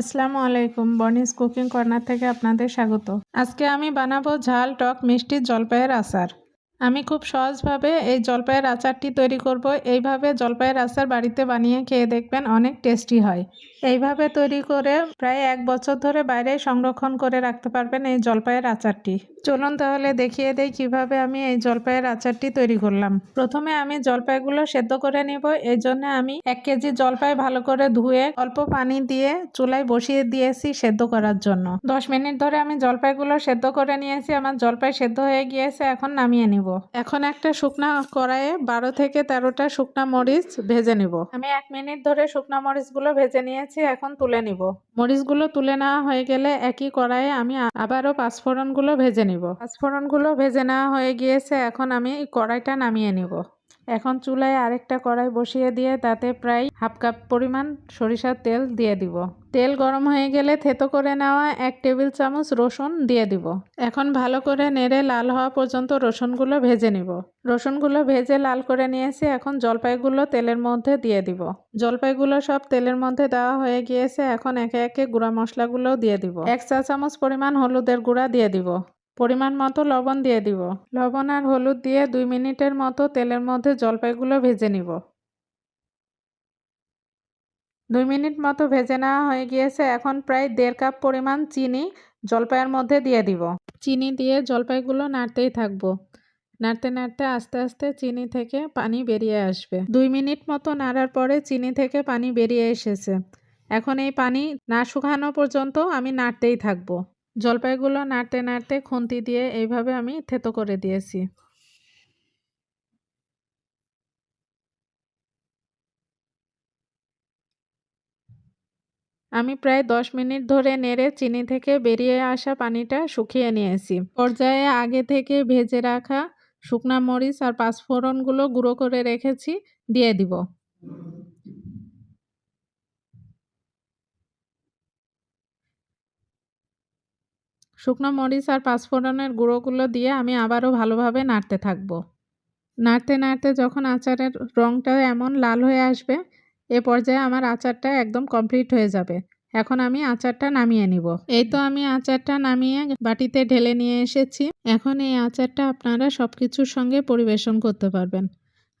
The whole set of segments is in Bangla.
আসসালামু আলাইকুম, বনিস কুকিং কর্নার থেকে আপনাদের স্বাগত। আজকে আমি বানাবো ঝাল টক মিষ্টি জলপাইয়ের আচার। আমি খুব সহজভাবে এই জলপাইয়ের আচারটি তৈরি করব। এইভাবে জলপাইয়ের আচার বাড়িতে বানিয়ে খেয়ে দেখবেন অনেক টেস্টি হয়। এইভাবে তৈরি করে প্রায় এক বছর ধরে বাইরে সংরক্ষণ করে রাখতে পারবেন এই জলপাইয়ের আচারটি। চলুন তাহলে দেখিয়ে দেই কীভাবে আমি এই জলপাইয়ের আচারটি তৈরি করলাম। প্রথমে আমি জলপাইগুলো সেদ্ধ করে নেব। এই জন্য আমি এক কেজি জলপাই ভালো করে ধুয়ে অল্প পানি দিয়ে চুলায় বসিয়ে দিয়েছি সেদ্ধ করার জন্য। দশ মিনিট ধরে আমি জলপাইগুলো সেদ্ধ করে নিয়েছি। আমার জলপাই সেদ্ধ হয়ে গিয়েছে। এখন নামিয়ে নিব। এখন একটা শুকনা কড়াইয়ে বারো থেকে তেরোটা শুকনা মরিচ ভেজে নিব। আমি এক মিনিট ধরে শুকনা মরিচগুলো ভেজে নিয়েছি এখন তুলে নিব। মরিচগুলো তুলে নেওয়া হয়ে গেলে একই কড়াইয়ে আমি আবারও পাঁচফোড়নগুলো ভেজে নিব। পাঁচফোড়নগুলো ভেজে নেওয়া হয়ে গিয়েছে এখন আমি কড়াইটা নামিয়ে নিব। এখন চুলায় আরেকটা কড়াই বসিয়ে দিয়ে তাতে প্রায় হাফ কাপ পরিমাণ সরিষার তেল দিয়ে দিব। তেল গরম হয়ে গেলে থেতো করে নেওয়া এক টেবিল চামচ রসুন দিয়ে দিব। এখন ভালো করে নেড়ে লাল হওয়া পর্যন্ত রসুনগুলো ভেজে নিব। রসুনগুলো ভেজে লাল করে নিয়েছি, এখন জলপাইগুলো তেলের মধ্যে দিয়ে দিব। জলপাইগুলো সব তেলের মধ্যে দেওয়া হয়ে গিয়েছে, এখন একে একে গুঁড়া মশলাগুলো দিয়ে দিব। এক চা চামচ পরিমাণ হলুদের গুঁড়া দিয়ে দিব। পরিমাণ মতো লবণ দিয়ে দিব। লবণ আর হলুদ দিয়ে দুই মিনিটের মতো তেলের মধ্যে জলপাইগুলো ভেজে নিব। দুই মিনিট মতো ভেজে নেওয়া হয়ে গিয়েছে। এখন প্রায় দেড় কাপ পরিমাণ চিনি জলপাইয়ের মধ্যে দিয়ে দিব। চিনি দিয়ে জলপাইগুলো নাড়তেই থাকব। নাড়তে নাড়তে আস্তে আস্তে চিনি থেকে পানি বেরিয়ে আসবে। দুই মিনিট মতো নাড়ার পরে চিনি থেকে পানি বেরিয়ে এসেছে। এখন এই পানি না শুকানো পর্যন্ত আমি নাড়তেই থাকব। জলপাইগুলো নাড়তে নাড়তে খুন্তি দিয়ে এইভাবে আমি থেতো করে দিয়েছি। আমি প্রায় দশ মিনিট ধরে নেড়ে চিনি থেকে বেরিয়ে আসা পানিটা শুকিয়ে নিয়েছি। পর্যায়ে আগে থেকে ভেজে রাখা শুকনা মরিচ আর পাঁচফোড়নগুলো গুঁড়ো করে রেখেছি, দিয়ে দিব। শুকনো মরিচ আর পাঁচফোড়নের গুঁড়োগুলো দিয়ে আমি আবারও ভালোভাবে নাড়তে থাকব। নাড়তে নাড়তে যখন আচারের রঙটা এমন লাল হয়ে আসবে, এ পর্যায়ে আমার আচারটা একদম কমপ্লিট হয়ে যাবে। এখন আমি আচারটা নামিয়ে নিব। এই তো আমি আচারটা নামিয়ে বাটিতে ঢেলে নিয়ে এসেছি। এখন এই আচারটা আপনারা সব কিছুর সঙ্গে পরিবেশন করতে পারবেন।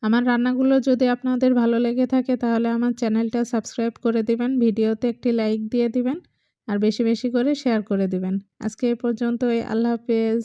আমার রান্নাগুলো যদি আপনাদের ভালো লেগে থাকে তাহলে আমার চ্যানেলটা সাবস্ক্রাইব করে দিবেন, ভিডিওতে একটি লাইক দিয়ে দিবেন। আর বেশি বেশি করে শেয়ার করে দিবেন। আজকে এ পর্যন্তই। আল্লাহ হাফেজ।